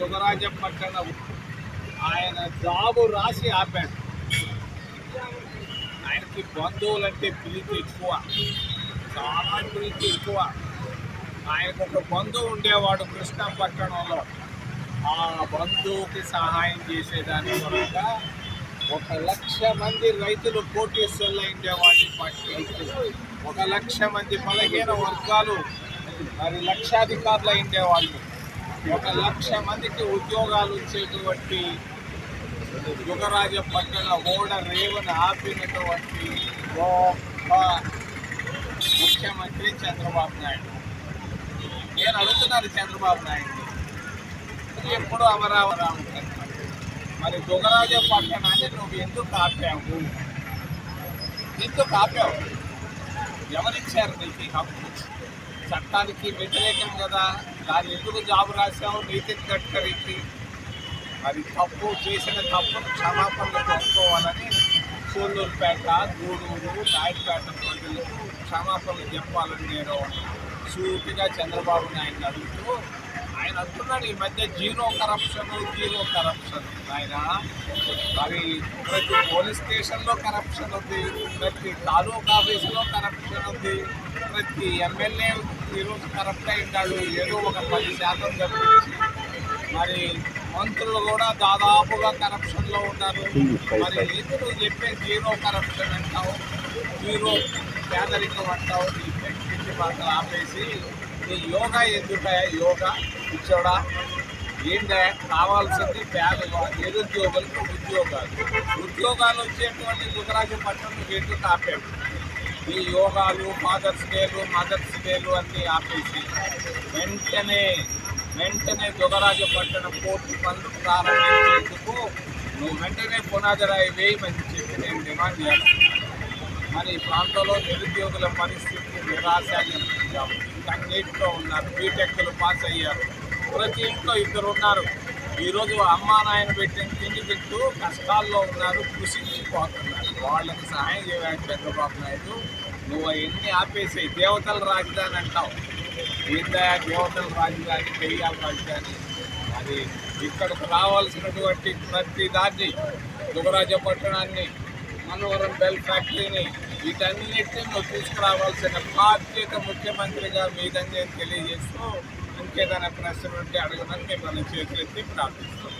యువరాజం పట్టణ ఆయన జాబు రాసి ఆపాడు. ఆయనకి బంధువులంటే పిలిచి ఎక్కువ. చాలా పిలిచి ఎక్కువ. ఆయనకు ఒక బంధువు ఉండేవాడు కృష్ణపట్టణంలో ఆ బంధువుకి సహాయం చేసేదాని కొరగా ఒక లక్ష మంది రైతులు కోటీశ్వర్లు ఉండేవాడిని పార్టీ. ఒక లక్ష మంది బలహీన వర్గాలు మరి లక్షాధికారులు వాళ్ళు. ఒక లక్ష మందికి ఉద్యోగాలు వచ్చేటువంటి యుగరాజ పట్టణ ఓడ రేవను ఆపినటువంటి గొప్ప ముఖ్యమంత్రి చంద్రబాబు నాయుడు. నేను అడుగుతున్నాను చంద్రబాబు నాయుడు. ఎప్పుడు అమరావరావు ఉంటాను మరి దుగరాజ పట్టణాన్ని నువ్వు ఎందుకు ఆపావు? ఎందుకు ఆపావు? ఎవరిచ్చారు నీకు ఈ హక్కు? చట్టానికి వ్యతిరేకం కదా. దాన్ని ఎందుకు జాబు రాశావు? నితిన్ గడ్కరీకి. మరి తప్పు చేసిన తప్పు క్షమాపణలు చెప్పుకోవాలని సూళ్ళూరుపేట గూడూరు నాయుడుపేట ప్రజలకు క్షమాపణలు చెప్పాలని నేను సూటిగా చంద్రబాబు నాయుడు అడుగుతూ ఆయన అంటున్నాడు ఈ మధ్య జీరో కరప్షన్ జీరో కరప్షన్ ఆయన. మరి ప్రతి పోలీస్ స్టేషన్లో కరప్షన్ ఉంది ప్రతి తాలూకా ఆఫీసులో కరప్షన్ ఉంది ప్రతి ఎమ్మెల్యే ఈరోజు కరప్ట్ అయింటాడు ఏదో ఒక పది శాతం తప్పించి మరి మంత్రులు కూడా దాదాపుగా కరప్షన్లో ఉన్నారు. మరి ఎందుకు చెప్పే జీరో కరప్షన్ అంటావు? జీరో పేదరికం అంటావు ఈ పెట్టి మాత్రం ఆపేసి ఈ యోగా ఎందుక యోగా ఇచ్చోడా ఏంటంటే కావాల్సింది పేద నిరుద్యోగులకు ఉద్యోగాలు ఉద్యోగాలు. వచ్చేటువంటి యువరాజు పట్టణం రేట్లు ఆపాడు ఈ యోగాలు ఫాదర్స్ డేలు మదర్స్ డేలు అన్నీ ఆపేసి వెంటనే వెంటనే దుగరాజ పట్టణం పోర్టు పనులు ప్రారంభించేందుకు నువ్వు వెంటనే పునాది రాయి వేయమని చెప్పి నేను డిమాండ్ చేస్తున్నాను మరి ఈ ప్రాంతంలో నిరుద్యోగుల పరిస్థితి నిరాశగా అన్నింటిలో ఉన్నారు బీటెక్లు పాస్ అయ్యారు ప్రతి ఇంట్లో ఇద్దరు ఉన్నారు ఈరోజు అమ్మా నాయన పెట్టిన తిండి తింటూ కష్టాల్లో ఉన్నారు కృషించిపోతున్నారు వాళ్ళకి సహాయం చేయాలి చంద్రబాబు నాయుడు నువ్వు ఎన్ని ఆపేసాయి దేవతల రాజధాని అంటావు. ఏందా దేవతల రాజధాని దెయ్యాల రాజధాని? అది ఇక్కడికి రావాల్సినటువంటి ప్రతి దాన్ని దుగరాజ పట్టణాన్ని మనోహరం బెల్ ఫ్యాక్టరీని వీటన్నిటిని నువ్వు తీసుకురావాల్సిన బాధ్యత ముఖ్యమంత్రిగా మీదని నేను తెలియజేస్తూ ఇంకేదైనా ప్రశ్నలు ఉంటే అడగమని మిమ్మల్ని చేతులెత్తి ప్రార్థిస్తాం.